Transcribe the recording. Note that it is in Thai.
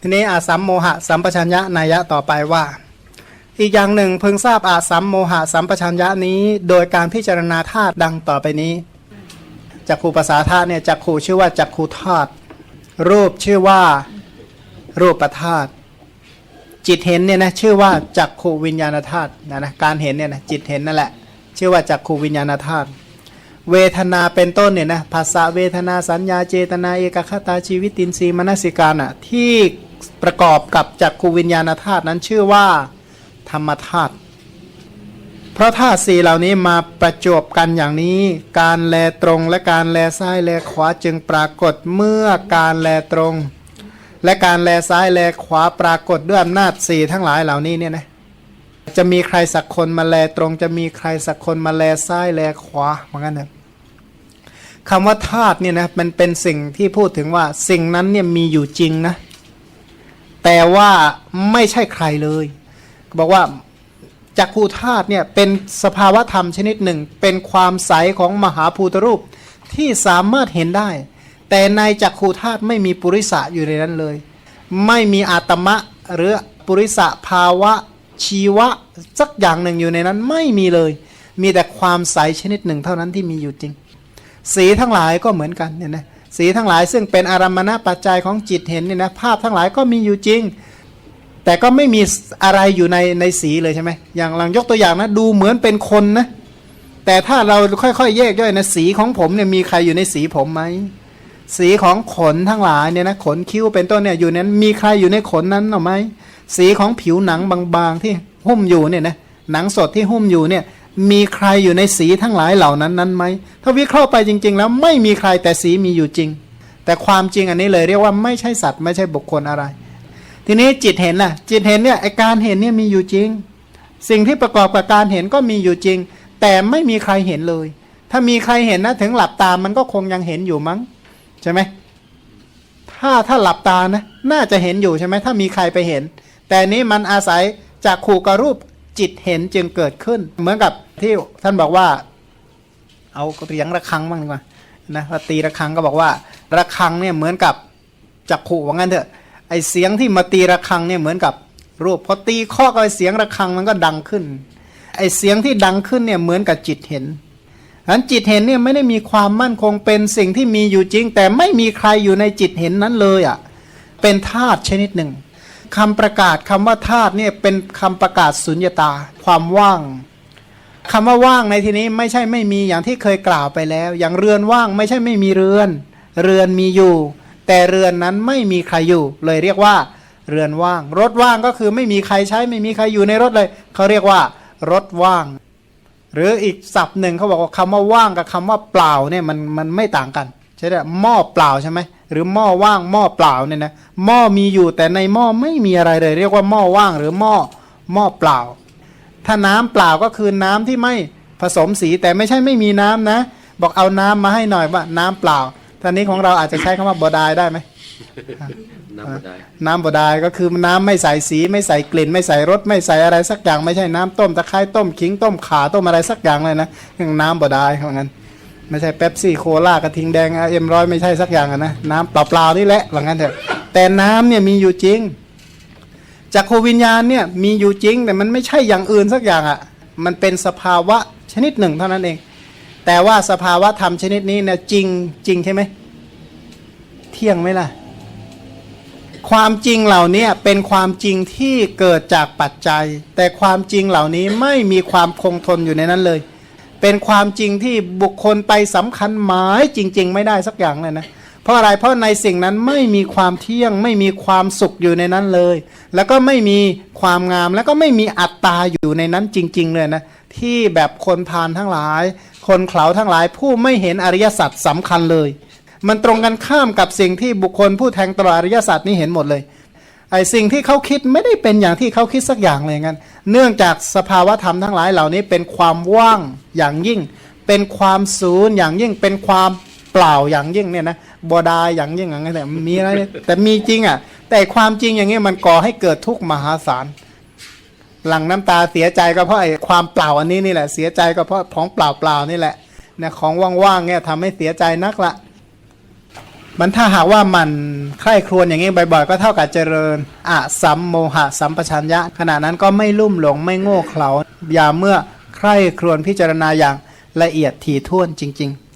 ทีนี้อาสัมโมหะสัมปชัญญะนัยยะต่อไปว่า อีกอย่างหนึ่งเพึงทราบอาสัมโมหะสัมปชัญญะนี้ โดยการพิจารณาธาตุดังต่อไปนี้จักขูภาษาธาตุเนี่ยจักขูชื่อว่าจักขูธาตุรูปชื่อว่ารูปธาตุจิตเห็นเนี่ยนะชื่อว่าจักขูวิญญาณธาตุนะนะการเห็นเนี่ยนะจิตเห็นนั่นแหละชื่อว่าจักขูวิญญาณธาตุเวทนาเป็นต้นเนี่ยนะภาษาเวทนาสัญญาเจตนาเอกคตาชีวิตินทรีย์มนสิการอะที่ ประกอบกับจักขูวิญญาณธาตุนั้นชื่อว่า ธรรมธาตุเพราะธาตุสี่เหล่านี้มาประจบกันอย่างนี้ การแลตรงและการแลซ้ายแลขวาจึงปรากฏเมื่อการแลตรง และการแลซ้ายแลขวาปรากฏด้วยอำนาจสี่ทั้งหลายเหล่านี้เนี่ยนะจะมีใครสักคนมาแลตรง จะมีใครสักคนมาแลซ้ายแลขวาเหมือนกันเถอะคำว่าธาตุเนี่ยนะมันเป็นสิ่งที่พูดถึงว่าสิ่งนั้นเนี่ยมีอยู่จริงนะ แต่ว่าไม่ใช่ใครเลย บอกว่าจักขูธาตุเนี่ยเป็นสภาวะธรรมชนิดหนึ่ง เป็นความใสของมหาภูตรูปที่สามารถเห็นได้ แต่ในจักขูธาตุไม่มีปุริสะอยู่ในนั้นเลย ไม่มีอาตมะหรือปุริสะภาวะชีวะสักอย่างหนึ่งอยู่ในนั้นไม่มีเลย มีแต่ความใสชนิดหนึ่งเท่านั้นที่มีอยู่จริง สีทั้งหลายก็เหมือนกันเนี่ยนะ สีทั้งหลายซึ่งเป็นอารมณปัจจัยของจิตเห็นเนี่ยนะภาพทั้งหลายก็มีอยู่จริง แต่ก็ไม่มีอะไรอยู่ในในสีเลยใช่ไหมอย่างหลังยกตัวอย่างนะดูเหมือนเป็นคนนะแต่ถ้าเราค่อยๆ แยกย่อยนะสีของผมเนี่ยมีใครอยู่ในสีผมไหมสีของขนทั้งหลายเนี่ยนะขนคิ้วเป็นต้นเนี่ยอยู่นั้นมีใครอยู่ในขนนั้นหรือไหมสีของผิวหนังบางๆที่หุ้มอยู่เนี่ยนะหนังสดที่หุ้มอยู่เนี่ย มีใครอยู่ในสีทั้งหลายเหล่านั้นนั้นไหมถ้าวิเคราะห์ไปจริง ๆ แล้วไม่มีใครแต่สีมีอยู่จริง แต่ความจริงอันนี้เลยเรียกว่าไม่ใช่สัตว์ไม่ใช่บุคคลอะไร ทีนี้จิตเห็นล่ะ จิตเห็นเนี่ยไอการเห็นเนี่ยมีอยู่จริง สิ่งที่ประกอบกับการเห็นก็มีอยู่จริง แต่ไม่มีใครเห็นเลย ถ้ามีใครเห็นนะถึงหลับตามันก็คงยังเห็นอยู่มั้งใช่ไหมถ้าถ้าหลับตานะน่าจะเห็นอยู่ใช่ไหมถ้ามีใครไปเห็น แต่นี้มันอาศัยจากขู่กรูป จิตเห็นจึงเกิดขึ้น เหมือนกับที่ท่านบอกว่า เอาเสียงระฆังบ้างดีกว่านะพอตีระฆังก็บอกว่าระฆังเนี่ยเหมือนกับจักขู่ว่างั้นเถอะไอเสียงที่มาตีระฆังเนี่ยเหมือนกับรูปพอตีข้อกับไอเสียงระฆังมันก็ดังขึ้น ไอเสียงที่ดังขึ้นเนี่ยเหมือนกับจิตเห็นอันจิตเห็นเนี่ยไม่ได้มีความมั่นคงเป็นสิ่งที่มีอยู่จริง แต่ไม่มีใครอยู่ในจิตเห็นนั้นเลยอะ่ะเป็นธาตุชนิดหนึ่ง คำประกาศคำว่าธาตุเนี่ยเป็นคำประกาศสุญญตา ความว่างคำว่าว่างในที่นี้ไม่ใช่ไม่มีอย่างที่เคยกล่าวไปแล้ว อย่างเรือนว่างไม่ใช่ไม่มีเรือน เรือนมีอยู่ แต่เรือนนั้นไม่มีใครอยู่ เลยเรียกว่า เรือนว่าง รถว่างก็คือไม่มีใครใช้ไม่มีใครอยู่ในรถเลย เขาเรียกว่า รถว่าง หรืออีกศัพท์หนึ่งเขาบอกว่าคำว่าว่างกับคำว่าเปล่าเนี่ยมันมันไม่ต่างกันใช่ไหมหม้อเปล่าใช่ไหม หรือหม้อว่างหม้อเปล่าเนี่ยนะหม้อมีอยู่แต่ในหม้อไม่มีอะไรเลย เรียกว่าหม้อว่างหรือหม้อหม้อเปล่า ถ้าน้ำเปล่าก็คือน้ำที่ไม่ผสมสีแต่ไม่ใช่ไม่มีน้ำนะ บอกเอาน้ำมาให้หน่อยว่าน้ำเปล่าท่านี้ของเราอาจจะใช้คำว่าบดายได้ไหมน้ำได้น้ำบดายก็คือน้ำไม่ใส่สี ไม่ใส่กลิ่น ไม่ใส่รสไม่ใส่อะไรสักอย่างไม่ใช่น้ำต้มตะไคร้ต้มขิงต้มขาต้มอะไรสักอย่างเลยนะอย่างน้ำบดายเขางั้น ไม่ใช่เป๊ปซี่โคลากระทิงแดงเอ็มร้อยไม่ใช่สักอย่างนะน้ำเปล่าๆนี่แหละว่างั้นเถอะแต่น้ำเนี่ยมีอยู่จริงจากโควิญญาณเนี่ยมีอยู่จริง แต่มันไม่ใช่อย่างอื่นสักอย่างอะ่ะมันเป็นสภาวะชนิดหนึ่งเท่านั้นเอง แต่ว่าสภาวะธรรมชนิดนี้เนี่ยจริงจริงใช่ไหมเที่ยงไหมล่ะความจริงเหล่านี้เป็นความจริงที่เกิดจากปัจจัย แต่ความจริงเหล่านี้ไม่มีความคงทนอยู่ในนั้นเลย เป็นความจริงที่บุคคลไปสำคัญหมายจริง ๆ ไม่ได้สักอย่างเลยนะเพราะอะไรเพราะในสิ่งนั้นไม่มีความเที่ยง ไม่มีความสุขอยู่ในนั้นเลย แล้วก็ไม่มีความงามแล้วก็ไม่มีอัตตาอยู่ในนั้นจริง ๆ เลยนะที่แบบคนพาลทั้งหลาย คนเขาทั้งหลาย ผู้ไม่เห็นอริยสัจสำคัญเลย มันตรงกันข้ามกับสิ่งที่บุคคลผู้แทงตลอดอริยสัจนี้เห็นหมดเลยไอ้สิ่งที่เขาคิดไม่ได้เป็นอย่างที่เขาคิดสักอย่างเลยงั้น เนื่องจากสภาวะธรรมทั้งหลายเหล่านี้เป็นความว่างอย่างยิ่ง เป็นความศูนย์อย่างยิ่งเป็นความเปล่าอย่างยิ่งเนี่ยนะบดาอย่างยิ่งอย่างเงี้ยแต่มีอะไรแต่มีจริงอะ แต่ความจริงอย่างเงี้ยมันก่อให้เกิดทุกข์มหาศาลหลังน้ำตาเสียใจก็เพราะไอ้ความเปล่าอันนี้นี่แหละเสียใจก็เพราะของเปล่าเปล่านี่แหละนี่ยของว่างๆเนี่ยทำให้เสียใจนักละ มันถ้าหากว่ามันใคร่ครวญอย่างนี้บ่อยๆ ก็เท่ากับเจริญอะสัมโมหะสัมปชัญญะ ขณะนั้นก็ไม่ลุ่มหลงไม่โง่เขลาอย่าเมื่อใคร่ครวญพิจารณาอย่างละเอียดถี่ถ้วนจริง ๆ